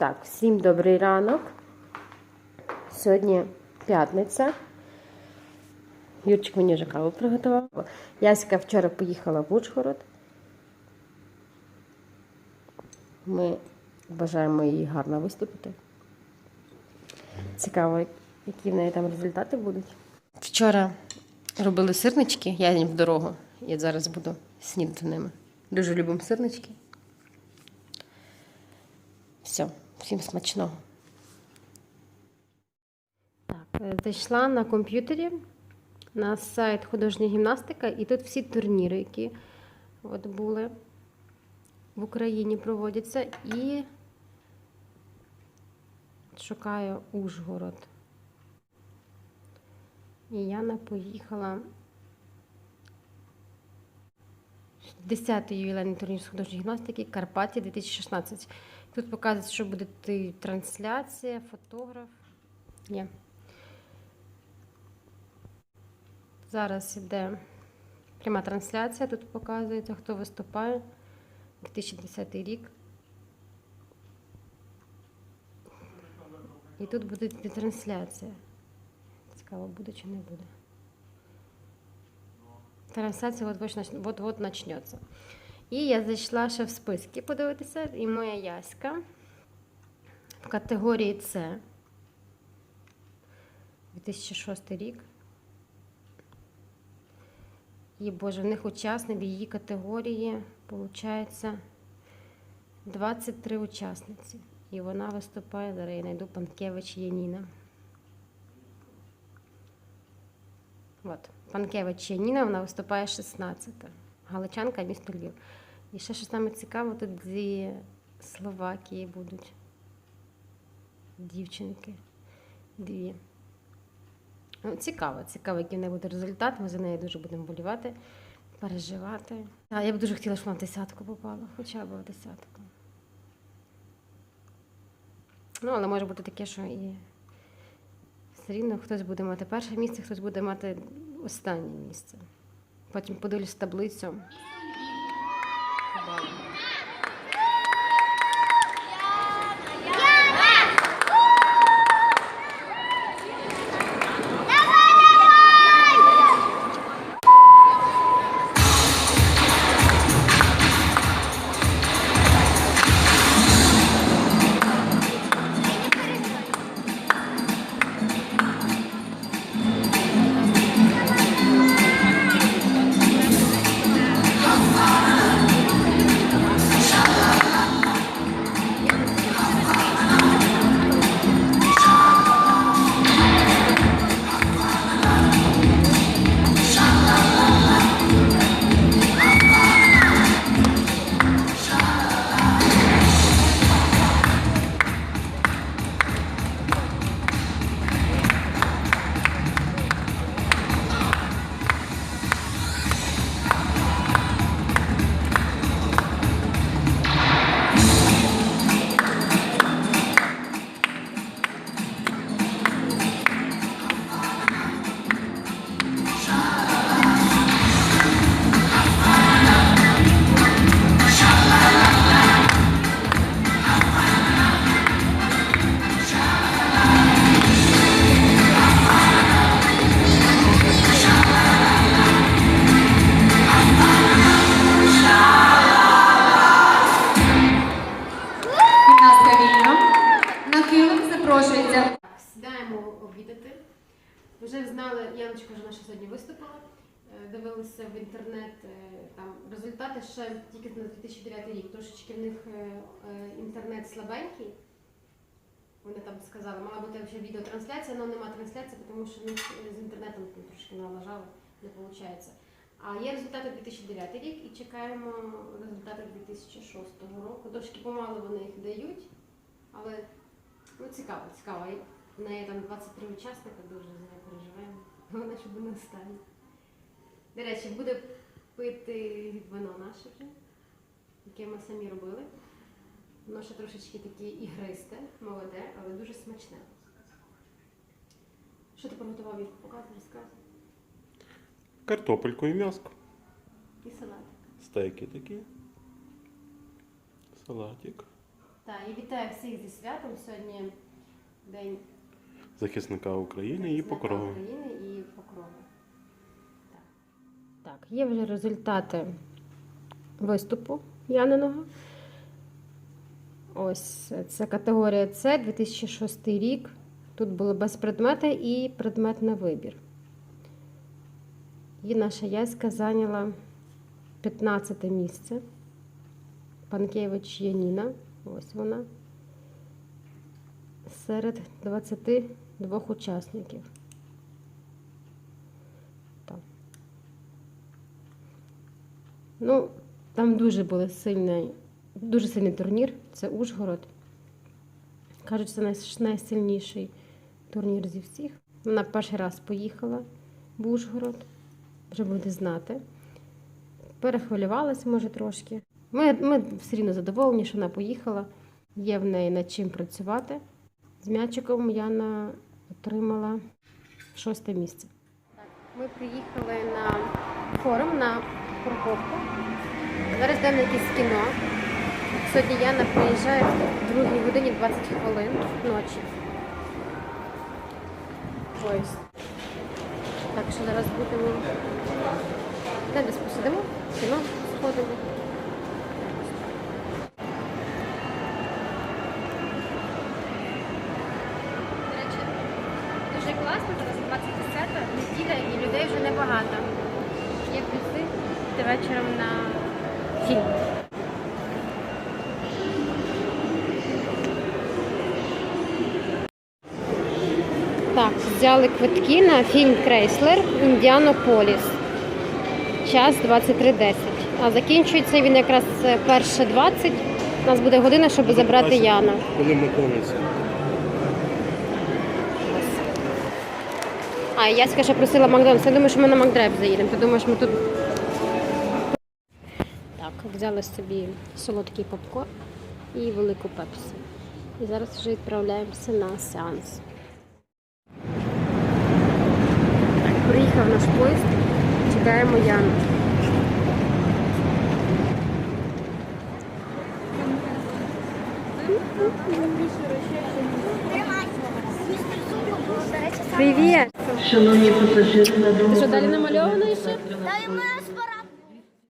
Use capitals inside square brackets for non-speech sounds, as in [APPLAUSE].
Так, всім добрий ранок. Сьогодні п'ятниця. Юрчик мені вже каву приготував. Яська вчора поїхала в Ужгород. Ми бажаємо їй гарно виступити. Цікаво, які в неї там результати будуть. Вчора робили сирнички, я їм в дорогу. Я зараз буду снідати ними. Дуже любимо сирнички. Все, всім смачного. Так, е, зайшла на комп'ютері на сайт художня гімнастика, і тут всі турніри, які от були в Україні проводяться. І шукаю Ужгород. І Яна поїхала. 10-й ювілейний турнір з художньої гімнастики Карпаті 2016. Тут показується, що буде трансляція, фотограф. Є. Зараз іде пряма трансляція. Тут показується, хто виступає. 2010 рік. І тут буде трансляція. Цікаво, буде чи не буде. Трансляція нач- почнеться. І я зайшла ще в списки подивитися, і моя яська в категорії С 2006 рік. І боже, в них учасник в її категорії, виходить, 23 учасниці. І вона виступає, зараз я знайду Панкевич Яніна. От, Панкевич Яніна, вона виступає 16. Галичанка, місто Львів. І ще що саме цікаво, тут зі Словакії будуть дівчинки. Дві. Ну, цікаво, цікаво, який в неї буде результат. Ми за нею дуже будемо болівати, переживати. А я б дуже хотіла, щоб вона в десятку попала, хоча б в десятку. Ну, але може бути таке, що і все рівно хтось буде мати перше місце, хтось буде мати останнє місце. Потім подивлюсь таблицю. Сідаємо обідати. Вже знали, Яночка вже наша сьогодні виступила. Е, Дивилися в інтернет е, там результати ще тільки на 2009 рік. Трошечки в них е, інтернет слабенький. Вони там сказали, мала бути ще відеотрансляція, але нема трансляції, тому що них з інтернетом там трошки налажали, не виходить. А є результати 2009 рік і чекаємо результати 2006 року. Трошки помало вони їх дають, але ну, цікаво, цікаво. В неї там 23 учасника, дуже за нею переживаємо. Головне, щоб [LAUGHS] вони останні. До речі, буде пити вино наше вже, яке ми самі робили. Воно ще трошечки таке ігристе, молоде, але дуже смачне. Що ти приготував Юрку? Показуй, розказуй. Картопельку і м'яско. І салат. Стейки такі. Салатик. Так, і вітаю всіх зі святом. Сьогодні день захисника України і покрови. України і покрови. Так. так, є вже результати виступу Яниного. Ось це категорія С, 2006 рік. Тут було без предмета і предмет на вибір. І наша Яська зайняла 15 місце. Панкевич Яніна. Ось вона. Серед 22 учасників. Так. Ну, там дуже були сильний, дуже сильний турнір. Це Ужгород. Кажуть, це най- найсильніший турнір зі всіх. Вона перший раз поїхала в Ужгород. Вже буде знати. Перехвилювалася, може, трошки. Ми, ми все рівно задоволені, що вона поїхала. Є в неї над чим працювати. З м'ячиком Яна отримала шосте місце. Ми приїхали на форум на парковку. Зараз йдемо якесь кіно. Сьогодні Яна приїжджає в 2 годині 20 хвилин ночі. Ось. Так що зараз будемо. Де десь посидимо, кіно сходимо. До речі, дуже класно, зараз 20 неділя і вже небагато. Йти вечором на фільм. Так, взяли квитки на фільм Крейслер Індіанополіс. Час 23.10. А закінчується він якраз перше 20. У нас буде година, щоб забрати Яна. Коли Макдональдс. А, Яська ще просила Макдональдс. Я думаю, що ми на Макдрайв заїдемо. Ти думаєш, ми тут. Так, взяли собі солодкий попкорн і велику пепсі. І зараз вже відправляємося на сеанс. Так, приїхав наш поїзд. Чекаємо Яну. Привіт! Шановні пасажири на Ти що, далі намальована ще? Та й ми